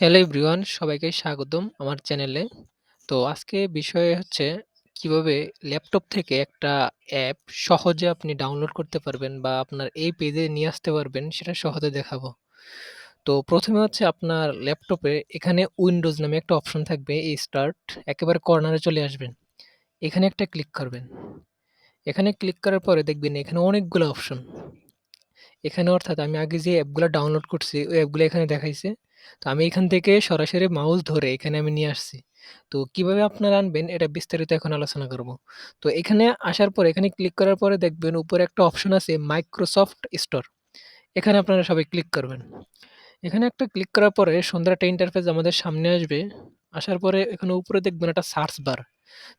Hello everyone সবাইকে স্বাগতম আমার চ্যানেলে। তো আজকে বিষয় হচ্ছে কীভাবে ল্যাপটপ থেকে একটা অ্যাপ সহজে আপনি ডাউনলোড করতে পারবেন বা আপনার এই পেজে নিয়ে আসতে পারবেন সেটা সহজে দেখাবো। তো ১ম এ হচ্ছে আপনার ল্যাপটপে এখানে উইন্ডোজ নামে একটা অপশন থাকবে, এই স্টার্ট একেবারে কর্নারে চলে আসবেন। এখানে একটা ক্লিক করবেন। এখানে ক্লিক করার পরে দেখবেন এখানে অনেকগুলো অপশন। এখানে অর্থাৎ আমি আগে যে অ্যাপগুলা ডাউনলোড করছি, ওই অ্যাপগুলা এখানে দেখাইছে। তো আমি এখান থেকে সরাসরি মাউস ধরে এখানে আমি নিয়ে আসছি। তো কীভাবে আপনারা আনবেন এটা বিস্তারিত এখন আলোচনা করব। তো এখানে আসার পরে, এখানে ক্লিক করার পরে দেখবেন উপরে একটা অপশন আছে মাইক্রোসফট স্টোর। এখানে আপনারা সবাই ক্লিক করবেন। এখানে একটা ক্লিক করার পরে সুন্দর একটা ইন্টারফেস আমাদের সামনে আসবে। আসার পরে এখানে উপরে দেখবেন একটা সার্চ বার।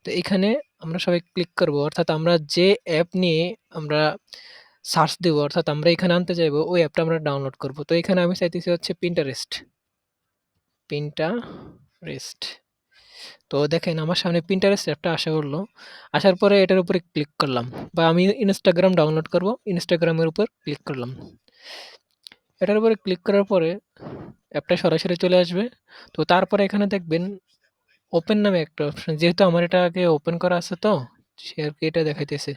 তো এখানে আমরা সবাই ক্লিক করব, অর্থাৎ আমরা যে অ্যাপ নিয়ে আমরা সার্চ দেবো, অর্থাৎ আমরা এখানে আনতে চাইব, ওই অ্যাপটা আমরা ডাউনলোড করব। তো এখানে আমি চাইতেছি হচ্ছে Pinterest। Pinterest। তো দেখেন, আমার সামনে Pinterest অ্যাপটা আসা করল। আসার পরে এটার উপরে ক্লিক করলাম বা আমি Instagram ডাউনলোড করব। এর উপর ক্লিক করলাম। এটার উপরে ক্লিক করার পরে অ্যাপটা সরাসরি চলে আসবে। তো তারপরে এখানে দেখবেন ওপেন নামে একটা অপশন যেহেতু আমার এটা আগে ওপেন করা আছে তো, সে আরকি এটা দেখাইতেছে।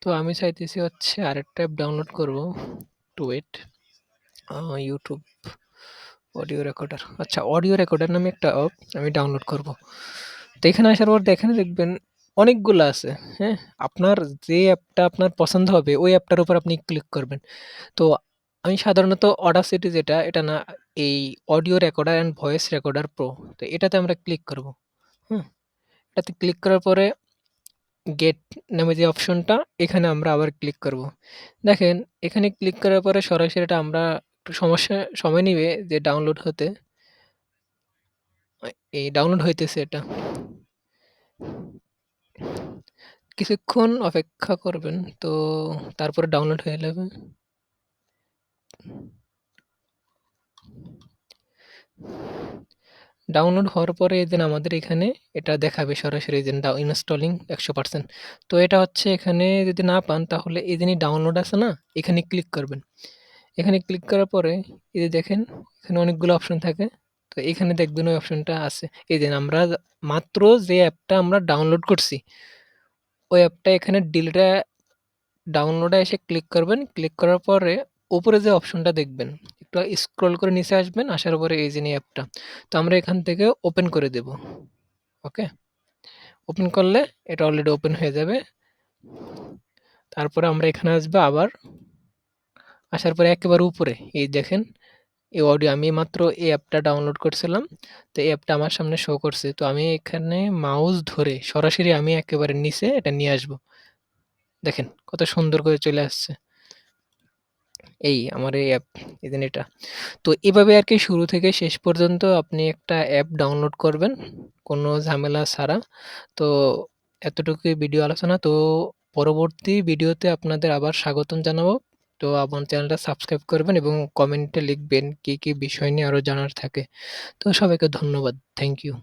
তো আমি চাইতেছি হচ্ছে আরেকটা অ্যাপ ডাউনলোড করব। Wait. Uh YouTube audio recorder. আচ্ছা অডিও রেকর্ডার নামে একটা অ্যাপ আমি ডাউনলোড করব। তো এখানে আসার পর এখানে দেখবেন অনেকগুলো আছে। হ্যাঁ? আপনার যে অ্যাপটা আপনার পছন্দ হবে, ওই অ্যাপটার উপর আপনি ক্লিক করবেন। তো আমি সাধারণত Audacity যেটা, এটা না, এই audio recorder and voice recorder pro. তো এটাতে আমরা ক্লিক করব। হুম? এটাতে ক্লিক করার পরে গেট নামে যে অপশনটা এখানে আমরা আবার ক্লিক করব। দেখেন, এখানে ক্লিক করার পরে সরাসরি এটা আমরা একটু সমস্যা, সময় নিবে যে ডাউনলোড হতে। এই ডাউনলোড হইতেছে এটা। কিছুক্ষণ অপেক্ষা করবেন। তো তারপরে ডাউনলোড হয়ে যাবে। ডাউনলোড হওয়ার পরে যে আমাদের এখানে এটা দেখাবে সরাসরি ডাউ ইনস্টলিং 100% তো এটা হচ্ছে এখানে যদি না পান তাহলে যে ডাউনলোড আছে না? এখানে ক্লিক করবেন। এখানে ক্লিক করার পরে এই যে দেখেন, এখানে অনেকগুলো অপশন থাকে। তো এখানে দেখবেন ওই অপশনটা আছে। এই যে আমরা মাত্র যে অ্যাপটা আমরা ডাউনলোড করছি, ওই অ্যাপটা এখানে ডিলটা ডাউনলোডে এসে ক্লিক করবেন। ক্লিক করার পরে উপরে যে অপশনটা দেখবেন, একটু স্ক্রল করে নিচে আসবেন। আসার পরে এই যে নিয়ে অ্যাপটা। তো আমরা এখান থেকে ওপেন করে দেব। ওকে? ওপেন করলে এটা অলরেডি ওপেন হয়ে যাবে। তারপরে আমরা এখানে আসব আবার। আসার পরে একেবারে উপরে এই দেখেন, এই অডিও আমি মাত্র এই অ্যাপটা ডাউনলোড করছিলাম। তো এই অ্যাপটা আমার সামনে শো করছে। তো আমি এখানে মাউস ধরে সরাসরি আমি একেবারে নিচে এটা নিয়ে আসব। দেখেন, কত সুন্দর করে চলে আসছে। এই আমার এই অ্যাপ যে এটা। তো এভাবে আর কি শুরু থেকে শেষ পর্যন্ত আপনি একটা অ্যাপ ডাউনলোড করবেন। কোনো ঝামেলা ছাড়া। তো এতটুকুই ভিডিও আলোচনা। তো পরবর্তী ভিডিওতে আপনাদের আবার স্বাগতম জানাব। তো আমার চ্যানেলটা সাবস্ক্রাইব করবেন এবং কমেন্টে লিখবেন কি, কি বিষয় নিয়ে আরও জানার থাকে। তো সবাইকে ধন্যবাদ। Thank you.